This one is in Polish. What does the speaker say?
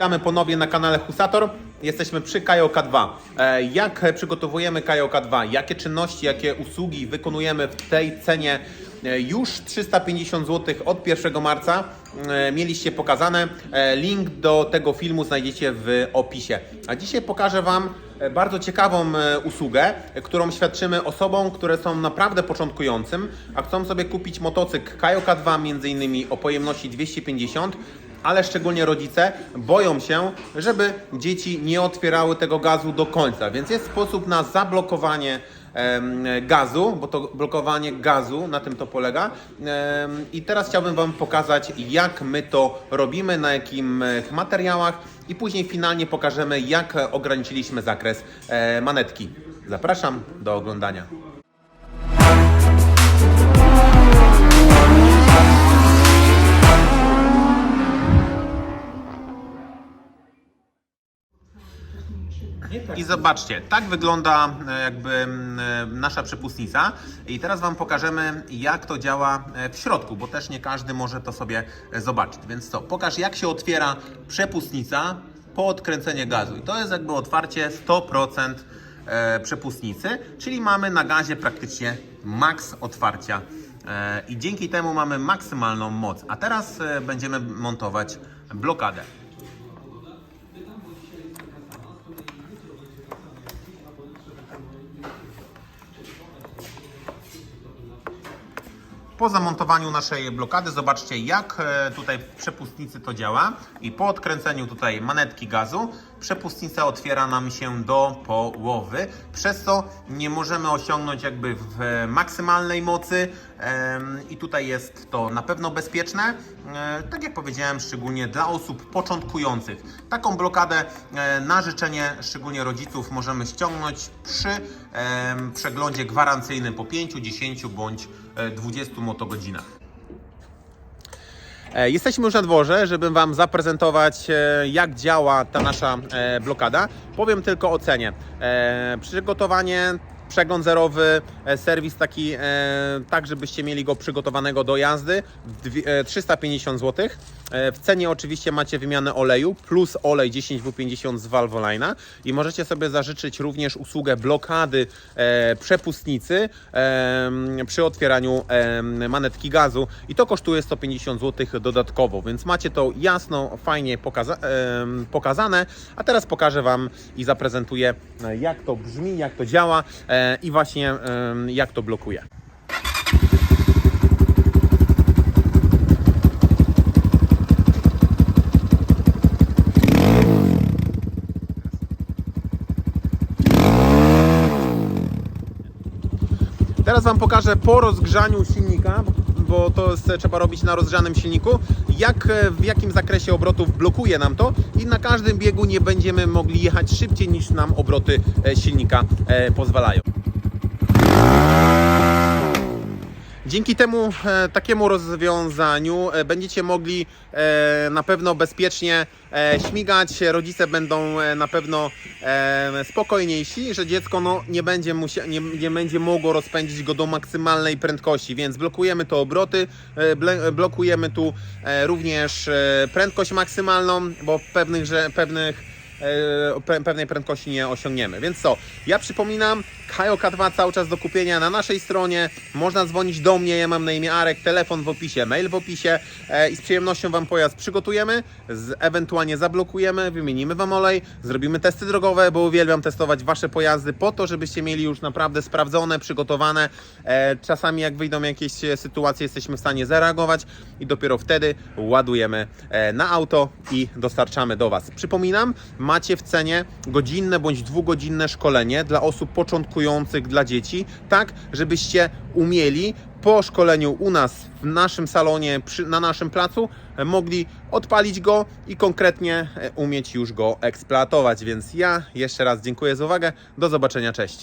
Witamy ponownie na kanale Husator. Jesteśmy przy KJK2. E, Jak przygotowujemy KJK2? Jakie czynności, jakie usługi wykonujemy w tej cenie e, już 350 zł od 1 marca? E, Mieliście pokazane. Link do tego filmu znajdziecie w opisie. A dzisiaj pokażę Wam bardzo ciekawą usługę, którą świadczymy osobom, które są naprawdę początkującym, a chcą sobie kupić motocykl KJK2 między innymi o pojemności 250 ale szczególnie rodzice boją się, żeby dzieci nie otwierały tego gazu do końca. Więc jest sposób na zablokowanie gazu, bo to blokowanie gazu, na tym to polega. I teraz chciałbym Wam pokazać, jak my to robimy, na jakim e, materiałach i później finalnie pokażemy, jak ograniczyliśmy zakres e, manetki. Zapraszam do oglądania. I zobaczcie, tak wygląda e, jakby e, nasza przepustnica. I teraz Wam pokażemy, jak to działa e, w środku, bo też nie każdy może to sobie zobaczyć. Więc co, pokaż jak się otwiera przepustnica po odkręceniu gazu. I to jest jakby otwarcie 100% e, przepustnicy, czyli mamy na gazie praktycznie maks otwarcia. I dzięki temu mamy maksymalną moc. A teraz będziemy montować blokadę. Po zamontowaniu naszej blokady. Zobaczcie jak e, tutaj w przepustnicy to działa. I po odkręceniu tutaj manetki gazu przepustnica otwiera nam się do połowy, przez co nie możemy osiągnąć jakby w e, maksymalnej mocy i tutaj jest to na pewno bezpieczne, e, tak jak powiedziałem szczególnie dla osób początkujących. Taką blokadę e, na życzenie szczególnie rodziców możemy ściągnąć przy przeglądzie gwarancyjnym po 5, 10 bądź e, 20 motogodzinach. E, Jesteśmy już na dworze, żeby Wam zaprezentować, e, jak działa ta nasza e, blokada. Powiem tylko o cenie. Przygotowanie, przegląd zerowy, e, serwis taki, e, tak żebyście mieli go przygotowanego do jazdy, dwie- e, 350 zł. W cenie oczywiście macie wymianę oleju plus olej 10W50 z Valvoline i możecie sobie zażyczyć również usługę blokady przepustnicy przy otwieraniu manetki gazu. I to kosztuje 150 zł dodatkowo, więc macie to jasno, fajnie pokaza pokazane, a teraz pokażę Wam i zaprezentuję jak to brzmi, jak to działa i właśnie jak to blokuje. Teraz Wam pokażę po rozgrzaniu silnika, bo to jest, trzeba robić na rozgrzanym silniku, jak, e, w jakim zakresie obrotów blokuje nam to i na każdym biegu nie będziemy mogli jechać szybciej niż nam obroty e, silnika e, pozwalają. Dzięki temu e, takiemu rozwiązaniu e, będziecie mogli e, na pewno bezpiecznie śmigać. Rodzice będą na pewno spokojniejsi, że dziecko no, nie, będzie musia- nie, nie będzie mogło rozpędzić go do maksymalnej prędkości, więc blokujemy to obroty, blokujemy tu również prędkość maksymalną, bo w pewnych, że, pewnych e, pe- pewnej prędkości nie osiągniemy. Więc co? Ja przypominam, KJK2 cały czas do kupienia na naszej stronie. Można dzwonić do mnie, ja mam na imię Arek, telefon w opisie, mail w opisie e, i z przyjemnością Wam pojazd przygotujemy, z, ewentualnie zablokujemy, wymienimy Wam olej, zrobimy testy drogowe, bo uwielbiam testować Wasze pojazdy po to, żebyście mieli już naprawdę sprawdzone, przygotowane. E, czasami jak wyjdą jakieś sytuacje, jesteśmy w stanie zareagować i dopiero wtedy ładujemy e, na auto i dostarczamy do Was. Przypominam, macie w cenie godzinne bądź dwugodzinne szkolenie dla osób początkujących, dla dzieci, tak żebyście umieli po szkoleniu u nas w naszym salonie, przy, na naszym placu, e, mogli odpalić go i konkretnie e, umieć już go eksploatować. Więc ja jeszcze raz dziękuję za uwagę. Do zobaczenia, cześć.